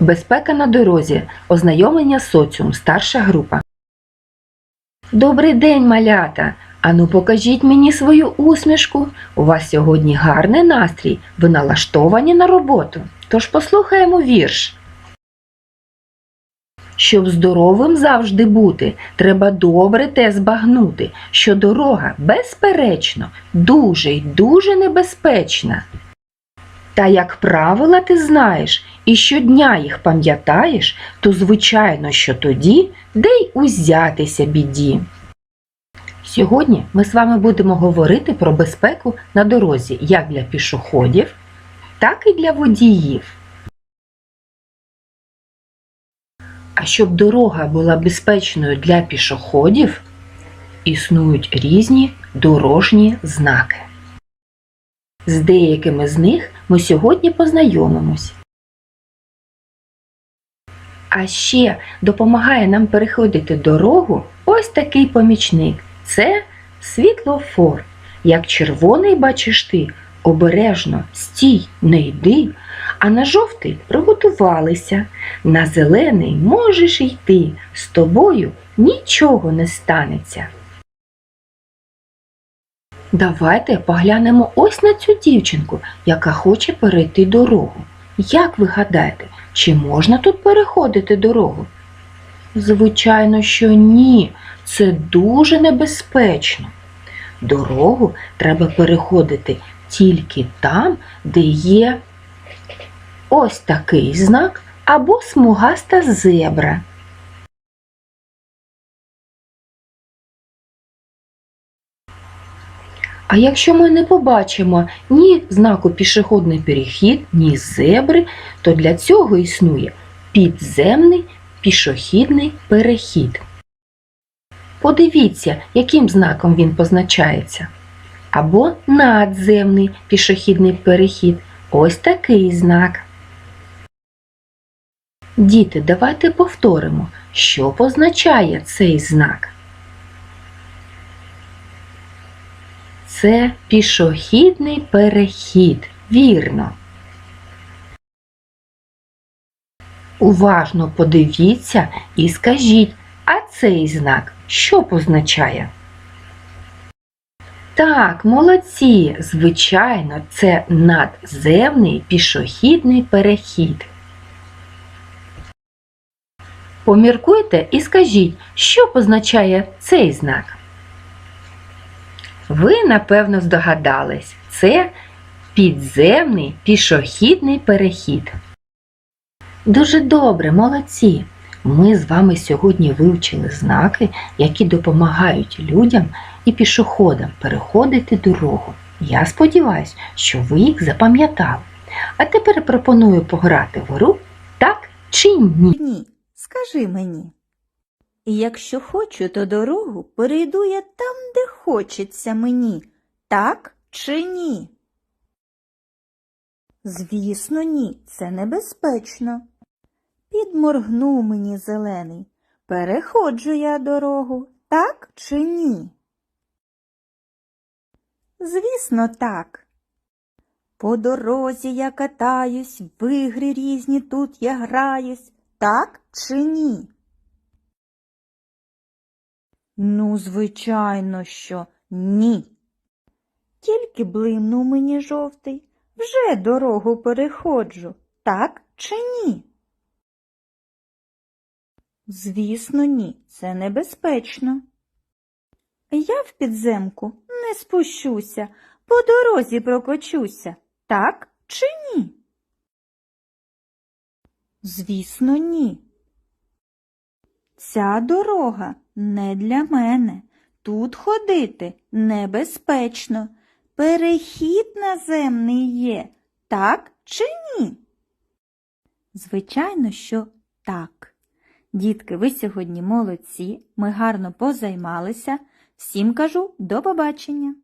Безпека на дорозі. Ознайомлення соціум. Старша група. Добрий день, малята! Ану, покажіть мені свою усмішку. У вас сьогодні гарний настрій. Ви налаштовані на роботу. Тож послухаємо вірш. Щоб здоровим завжди бути, треба добре те збагнути, що дорога, безперечно, дуже й дуже небезпечна. Та як правила ти знаєш і щодня їх пам'ятаєш, то звичайно, що тоді де й узятися біді. Сьогодні ми з вами будемо говорити про безпеку на дорозі як для пішоходів, так і для водіїв. А щоб дорога була безпечною для пішоходів, існують різні дорожні знаки. З деякими з них ми сьогодні познайомимось. А ще допомагає нам переходити дорогу ось такий помічник. Це світлофор. Як червоний бачиш ти, обережно стій, не йди, а на жовтий приготувалися. На зелений можеш йти, з тобою нічого не станеться. Давайте поглянемо ось на цю дівчинку, яка хоче перейти дорогу. Як ви гадаєте, чи можна тут переходити дорогу? Звичайно, що ні. Це дуже небезпечно. Дорогу треба переходити тільки там, де є ось такий знак або смугаста зебра. А якщо ми не побачимо ні знаку пішохідний перехід, ні зебри, то для цього існує підземний пішохідний перехід. Подивіться, яким знаком він позначається. Або надземний пішохідний перехід. Ось такий знак. Діти, давайте повторимо, що позначає цей знак. Це пішохідний перехід. Вірно. Уважно подивіться і скажіть, а цей знак що позначає? Так, молодці, звичайно, це надземний пішохідний перехід. Поміркуйте і скажіть, що позначає цей знак. Ви, напевно, здогадались, це підземний пішохідний перехід. Дуже добре, молодці! Ми з вами сьогодні вивчили знаки, які допомагають людям і пішоходам переходити дорогу. Я сподіваюся, що ви їх запам'ятали. А тепер пропоную пограти в гру так чи ні. Ні, скажи мені. І якщо хочу, то дорогу перейду я там, хочеться мені, так чи ні? Звісно, ні, це небезпечно. Підморгнув мені зелений. Переходжу я дорогу, так чи ні? Звісно, так. По дорозі я катаюсь, в ігри різні тут я граюсь, так чи ні? Ну, звичайно, що ні. Тільки блимнув мені жовтий, вже дорогу переходжу, так чи ні? Звісно, ні, це небезпечно. Я в підземку не спущуся, по дорозі прокочуся, так чи ні? Звісно, ні. Ця дорога не для мене. Тут ходити небезпечно. Перехід наземний є, так чи ні? Звичайно, що так. Дітки, ви сьогодні молодці, ми гарно позаймалися. Всім кажу до побачення!